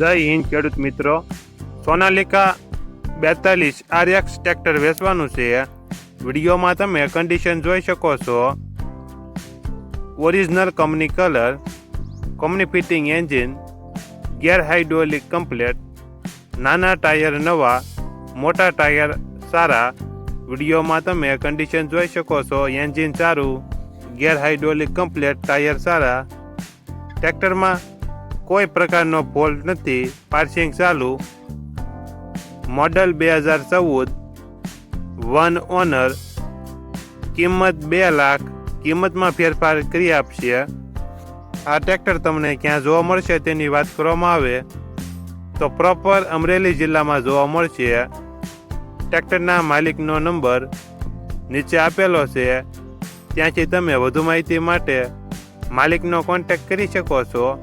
જય હિન્દ, ખેડૂત મિત્રો. સોનાલિકા બેતાલીસ આરએક્સ ટ્રેક્ટર વેચવાનું છે. વિડીયોમાં તમે કન્ડિશન જોઈ શકો છો. Original company colour company fitting engine gear hydraulic complete નાના ટાયર નવા, મોટા ટાયર સારા. વિડીયોમાં તમે કન્ડિશન જોઈ શકો છો. એન્જિન સારું ગેર હાઇડ્રોલિક કમ્પ્લેટ ટાયર સારા. ટ્રેક્ટરમાં કોઈ પ્રકારનો ફોલ્ટ નથી. પાર્સિંગ ચાલુ. મોડલ બે હજાર ચૌદ. One owner. કિંમત બે લાખ. કિંમતમાં ફેરફાર કરી આપશે. આ ટ્રેક્ટર તમને ક્યાં જોવા મળશે તેની વાત કરવામાં આવે. તો પ્રોપર અમરેલી જિલ્લામાં જોવા મળશે. ટ્રેક્ટરના માલિકનો નંબર નીચે આપેલો છે. ત્યાંથી તમે વધુ માહિતી માટે માલિકનો કોન્ટેક્ટ કરી શકો છો.